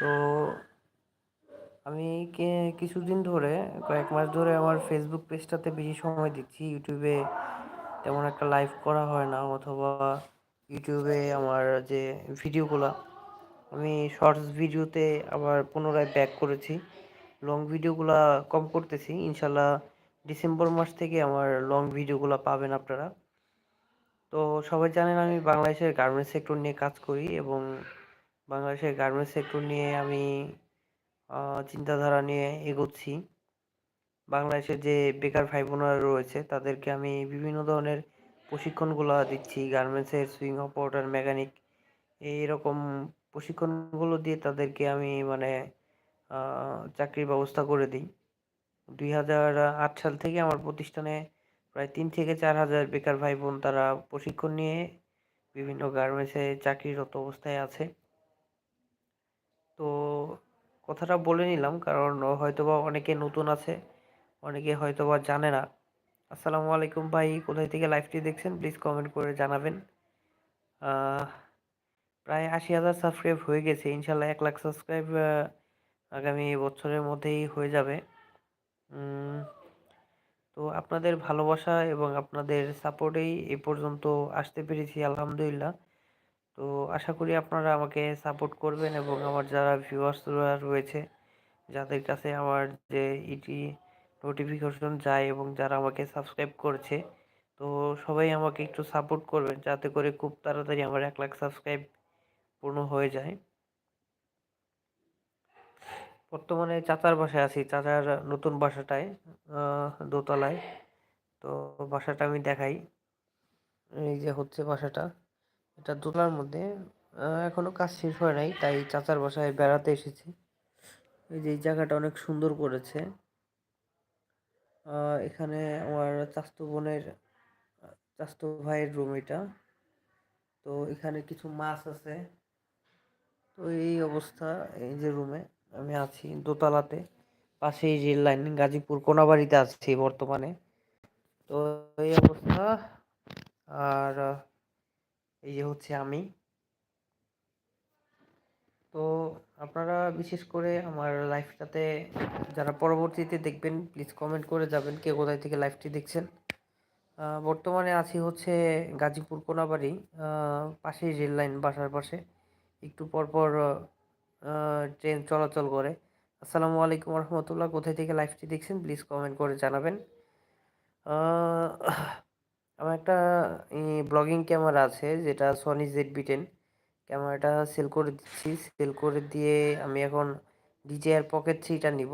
তো আমি কিছুদিন ধরে, কয়েক মাস ধরে আমার ফেসবুক পেজটাতে বেশি সময় দিচ্ছি। ইউটিউবে তেমন একটা লাইভ করা হয় না, অথবা ইউটিউবে আমার যে ভিডিওগুলো আমি শর্টস ভিডিওতে আবার পুনরায় ব্যাক করেছি। লং ভিডিওগুলো কম করতেছি। ইনশাল্লাহ ডিসেম্বর মাস থেকে আমার লং ভিডিওগুলো পাবেন আপনারা। তো সবাই জানেন আমি বাংলাদেশের গার্মেন্টস সেক্টর নিয়ে কাজ করি এবং বাংলাদেশের গার্মেন্টস সেক্টর নিয়ে আমি চিন্তাধারা নিয়ে এগোচ্ছি। বাংলাদেশের যে বেকার ভাই বোনেরা রয়েছে, তাদেরকে আমি বিভিন্ন ধরনের প্রশিক্ষণগুলো দিচ্ছি। গার্মেন্টসের সুইং অপারেটর মেকানিক এইরকম প্রশিক্ষণগুলো দিয়ে তাদেরকে আমি মানে চাকরির ব্যবস্থা করে দিই। দুই হাজার আট সাল থেকে আমার প্রতিষ্ঠানে প্রায় তিন থেকে চার হাজার বেকার ভাই বোন তারা প্রশিক্ষণ নিয়ে বিভিন্ন গার্মেন্টসে চাকরিরত অবস্থায় আছে। তো কথাটা বলে নিলাম কারণ হয়তোবা অনেকে নতুন আছে, অনেকে হয়তোবা জানে না। আসসালামু আলাইকুম ভাই, কোথায় থেকে লাইভটি দেখছেন? প্লিজ কমেন্ট করে জানাবেন। প্রায় আশি হাজার সাবস্ক্রাইব হয়ে গেছে, ইনশাল্লাহ এক লাখ সাবস্ক্রাইব আগামী বছরের মধ্যেই হয়ে যাবে। তো আপনাদের ভালোবাসা এবং আপনাদের সাপোর্টেই এ পর্যন্ত আসতে পেরেছি, আলহামদুলিল্লাহ। তো আশা করি আপনারা আমাকে সাপোর্ট করবেন এবং আমার যারা ভিউয়ার্সরা রয়েছে, যাদের কাছে আমার যে ইটি নোটিফিকেশন যায় এবং যারা আমাকে সাবস্ক্রাইব করছে, তো সবাই আমাকে একটু সাপোর্ট করবেন যাতে করে খুব তাড়াতাড়ি আমার এক লাখ সাবস্ক্রাইব পূর্ণ হয়ে যায়। বর্তমানে চাচার বাসায় আছি, চাচার নতুন বাসাটায় দোতলায়। তো বাসাটা আমি দেখাই। এই যে হচ্ছে বাসাটা। এটা দোতলার মধ্যে। এখনও কাজ শেষ হয় নাই, তাই চাচার বাসায় বেড়াতে এসেছি। এই যে জায়গাটা অনেক সুন্দর করেছে। এখানে আমার চাস্তু বোনের, চাস্তু ভাইয়ের রুম এটা। তো এখানে কিছু মাছ আছে। তো এই অবস্থা, এই যে রুমে আমি আছি দোতলাতে। পাশেই রেল লাইন গাজীপুর কোনাবাড়িতে আছি বর্তমানে। তো এই অবস্থা, আর এই যে হচ্ছে আমি। তো আপনারা বিশেষ করে আমার লাইফটাতে যারা পরবর্তীতে দেখবেন প্লিজ কমেন্ট করে যাবেন কে কোথায় থেকে লাইফটি দেখছেন। বর্তমানে আছি হচ্ছে গাজীপুর কোনাবাড়ি পাশেই রেল লাইন বাসার পাশে। একটু পরপর ট্রেন চলাচল করে। আসসালামু আলাইকুম রহমতুল্লাহ, কোথায় থেকে লাইভটি দেখছেন প্লিজ কমেন্ট করে জানাবেন। আমার একটা ব্লগিং ক্যামেরা আছে, যেটা সনি জেড বি টেন ক্যামেরাটা সেল করে দিচ্ছি সেল করে দিয়ে আমি এখন ডিজেআর পকেট থ্রিটা নিব।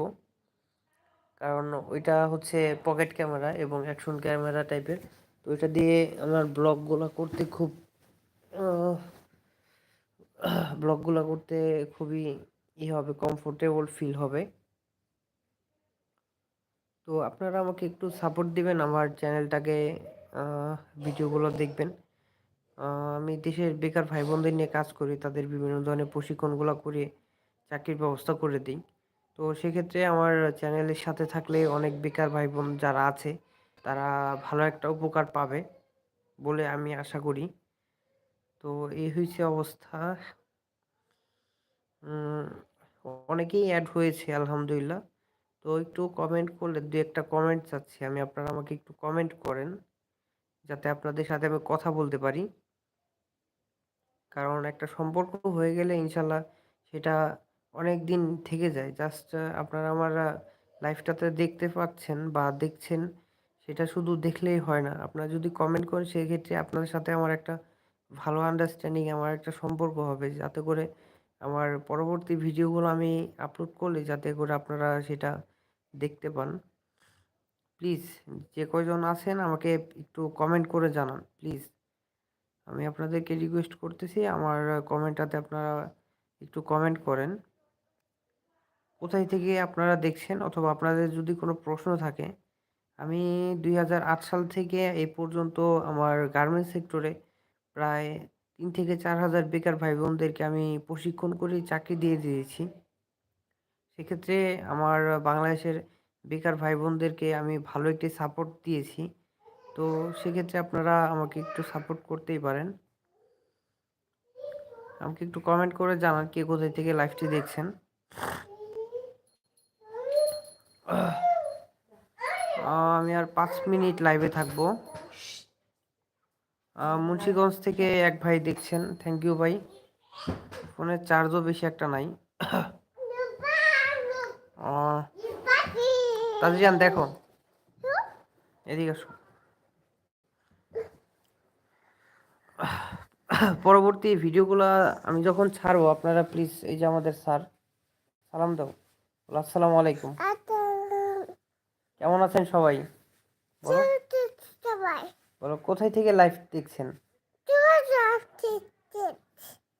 কারণ ওইটা হচ্ছে পকেট ক্যামেরা এবং অ্যাকশন ক্যামেরা টাইপের তো ওইটা দিয়ে আমার ব্লগগুলো করতে খুব ব্লগগুলো করতে খুবই ই হবে কমফোর্টেবল ফিল হবে। তো আপনারা আমাকে একটু সাপোর্ট দিবেন আমার চ্যানেলটাকে ভিডিওগুলো দেখবেন। আমি দেশের বেকার ভাই বোনদের নিয়ে কাজ করি, তাদের বিভিন্ন ধরনের প্রশিক্ষণগুলো করে চাকরির ব্যবস্থা করে দিই। তো সেক্ষেত্রে আমার চ্যানেলের সাথে থাকলে অনেক বেকার ভাই বোন যারা আছে, তারা ভালো একটা উপকার পাবে বলে আমি আশা করি। তো এই হয়েছে অবস্থা। অনেকেই অ্যাড হয়েছে, আলহামদুলিল্লাহ। তো একটু কমেন্ট করলে, দু একটা কমেন্ট চাচ্ছি। আমি, আপনারা আমাকে একটু কমেন্ট করেন। যাতে আপনাদের সাথে আমি কথা বলতে পারি। কারণ একটা সম্পর্ক হয়ে গেলে ইনশাল্লাহ সেটা অনেক দিন থেকে যায়। জাস্ট আপনারা আমার লাইফটাতে দেখতে পাচ্ছেন বা দেখছেন, সেটা শুধু দেখলেই হয় না। আপনারা যদি কমেন্ট করেন, সেক্ষেত্রে আপনাদের সাথে আমার একটা ভালো আন্ডারস্ট্যান্ডিং আমার একটা সম্পর্ক হবে। যাতে করে আমার পরবর্তী ভিডিওগুলো আমি আপলোড করলে, যাতে করে আপনারা সেটা দেখতে পান। প্লিজ যে কয়জন আছেন, আমাকে একটু কমেন্ট করে জানান প্লিজ আমি আপনাদেরকে রিকোয়েস্ট করতেছি, আমার কমেন্টটাতে আপনারা একটু কমেন্ট করেন। কোথায় থেকে আপনারা দেখছেন, অথবা আপনাদের যদি কোনো প্রশ্ন থাকে, আমি দুই হাজার আট সাল থেকে এই পর্যন্ত আমার গার্মেন্টস সেক্টরে প্রায় তিন থেকে চার হাজার বেকার ভাই বোনদেরকে আমি প্রশিক্ষণ করে চাকরি দিয়ে দিয়েছি। সেক্ষেত্রে আমার বাংলাদেশের বেকার ভাই বোনদেরকে আমি ভালো একটি সাপোর্ট দিয়েছি। তো সেক্ষেত্রে আপনারা আমাকে একটু সাপোর্ট করতেই পারেন। আমাকে একটু কমেন্ট করে জানান কে কোথায় থেকে লাইভটি দেখছেন। আমি আর পাঁচ মিনিট লাইভে থাকব। মুন্সিগঞ্জ থেকে এক ভাই দেখছেন। থ্যাংক ইউ ভাই। ফোনের চার্জও বেশি একটা নাই। তাজিয়ান দেখো। এদিকে আসো। পরবর্তী ভিডিওগুলো আমি যখন ছাড়বো আপনারা প্লিজ এই যে আমাদের স্যার সালাম দাও। আসসালামু আলাইকুম। কেমন আছেন সবাই? বলো। বলো কোথায় থেকে লাইভ দেখছেন?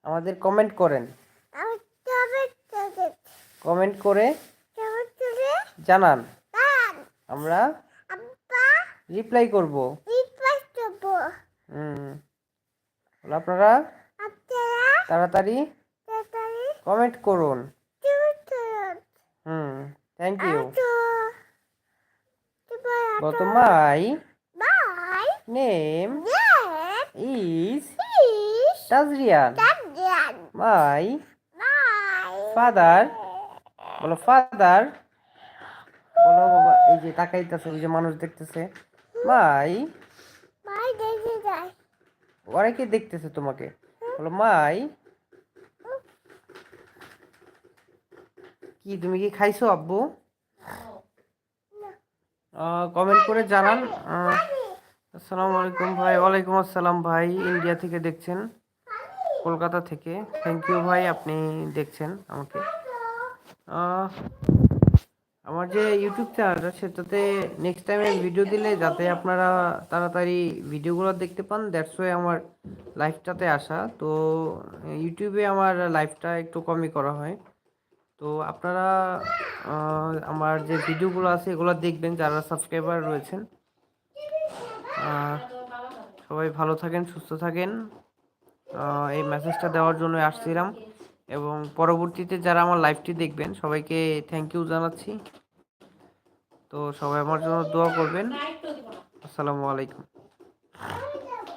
আমাদের কমেন্ট করেন। কমেন্ট করে জানান। আমরা রিপ্লাই করব। রিপ্লাই করব। হুম। আপনারা তাড়াতাড়ি কমেন্ট করুন। হুম থ্যাংক ইউ বলো my name is Tajrian my father বলো ফাদার বলো এই যে তাকাইতেছে ওই যে মানুষ দেখতেছে। মাই। ওরা কি দেখতেছে তোমাকে? বলো মাই। কি তুমি কি খাইছো আব্বু? কমেন্ট করে জানান। আসসালামু আলাইকুম ভাই। ওয়ালাইকুম আসসালাম ভাই। ইন্ডিয়া থেকে দেখছেন। কলকাতা থেকে। থ্যাংক ইউ ভাই আপনি দেখছেন আমাকে। আহ, আমার যে ইউটিউব চ্যানেলটা সেটাতে নেক্সট টাইমে ভিডিও দিলে যাতে আপনারা তাড়াতাড়ি ভিডিওগুলো দেখতে পান দ্যাটস ওয়াই আমার লাইভটাতে আসা। তো ইউটিউবে আমার লাইভটা একটু কমই করা হয়। তো আপনারা আমার যে ভিডিওগুলো আছে, এগুলো দেখবেন, যারা সাবস্ক্রাইবার রয়েছেন। সবাই ভালো থাকেন, সুস্থ থাকেন। এই মেসেজটা দেওয়ার জন্য আসছিলাম। এবং পরবর্তীতে যারা আমার লাইভটি দেখবেন, সবাইকে থ্যাংক ইউ জানাচ্ছি। তো সবাই আমার জন্য দোয়া করবেন। আসসালামু আলাইকুম।